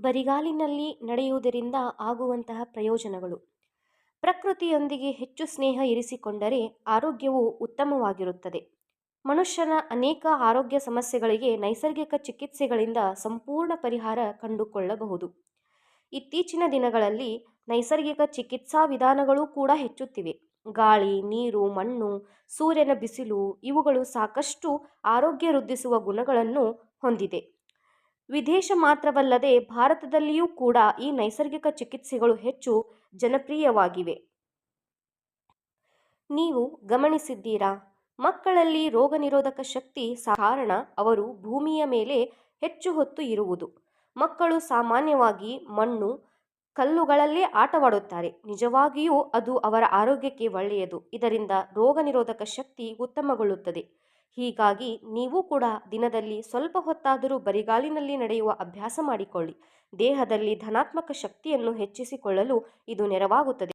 ಬರಿಗಾಲಿನಲ್ಲಿ ನಡೆಯುವುದರಿಂದ ಆಗುವಂತಹ ಪ್ರಯೋಜನಗಳು. ಪ್ರಕೃತಿಯೊಂದಿಗೆ ಹೆಚ್ಚು ಸ್ನೇಹ ಇರಿಸಿಕೊಂಡರೆ ಆರೋಗ್ಯವು ಉತ್ತಮವಾಗಿರುತ್ತದೆ. ಮನುಷ್ಯನ ಅನೇಕ ಆರೋಗ್ಯ ಸಮಸ್ಯೆಗಳಿಗೆ ನೈಸರ್ಗಿಕ ಚಿಕಿತ್ಸೆಗಳಿಂದ ಸಂಪೂರ್ಣ ಪರಿಹಾರ ಕಂಡುಕೊಳ್ಳಬಹುದು. ಇತ್ತೀಚಿನ ದಿನಗಳಲ್ಲಿ ನೈಸರ್ಗಿಕ ಚಿಕಿತ್ಸಾ ವಿಧಾನಗಳು ಕೂಡ ಹೆಚ್ಚುತ್ತಿವೆ. ಗಾಳಿ, ನೀರು, ಮಣ್ಣು, ಸೂರ್ಯನ ಬಿಸಿಲು ಇವುಗಳು ಸಾಕಷ್ಟು ಆರೋಗ್ಯ ವೃದ್ಧಿಸುವ ಗುಣಗಳನ್ನು ಹೊಂದಿದೆ. ವಿದೇಶ ಮಾತ್ರವಲ್ಲದೆ ಭಾರತದಲ್ಲಿಯೂ ಕೂಡ ಈ ನೈಸರ್ಗಿಕ ಚಿಕಿತ್ಸೆಗಳು ಹೆಚ್ಚು ಜನಪ್ರಿಯವಾಗಿವೆ. ನೀವು ಗಮನಿಸಿದ್ದೀರಾ? ಮಕ್ಕಳಲ್ಲಿ ರೋಗನಿರೋಧಕ ಶಕ್ತಿ ಕಾರಣ ಅವರು ಭೂಮಿಯ ಮೇಲೆ ಹೆಚ್ಚು ಹೊತ್ತು ಇರುವುದು. ಮಕ್ಕಳು ಸಾಮಾನ್ಯವಾಗಿ ಮಣ್ಣು, ಕಲ್ಲುಗಳಲ್ಲೇ ಆಟವಾಡುತ್ತಾರೆ. ನಿಜವಾಗಿಯೂ ಅದು ಅವರ ಆರೋಗ್ಯಕ್ಕೆ ಒಳ್ಳೆಯದು. ಇದರಿಂದ ರೋಗನಿರೋಧಕ ಶಕ್ತಿ ಉತ್ತಮಗೊಳ್ಳುತ್ತದೆ. ಹೀಗಾಗಿ ನೀವು ಕೂಡ ದಿನದಲ್ಲಿ ಸ್ವಲ್ಪ ಹೊತ್ತಾದರೂ ಬರಿಗಾಲಿನಲ್ಲಿ ನಡೆಯುವ ಅಭ್ಯಾಸ ಮಾಡಿಕೊಳ್ಳಿ. ದೇಹದಲ್ಲಿ ಧನಾತ್ಮಕ ಶಕ್ತಿಯನ್ನು ಹೆಚ್ಚಿಸಿಕೊಳ್ಳಲು ಇದು ನೆರವಾಗುತ್ತದೆ.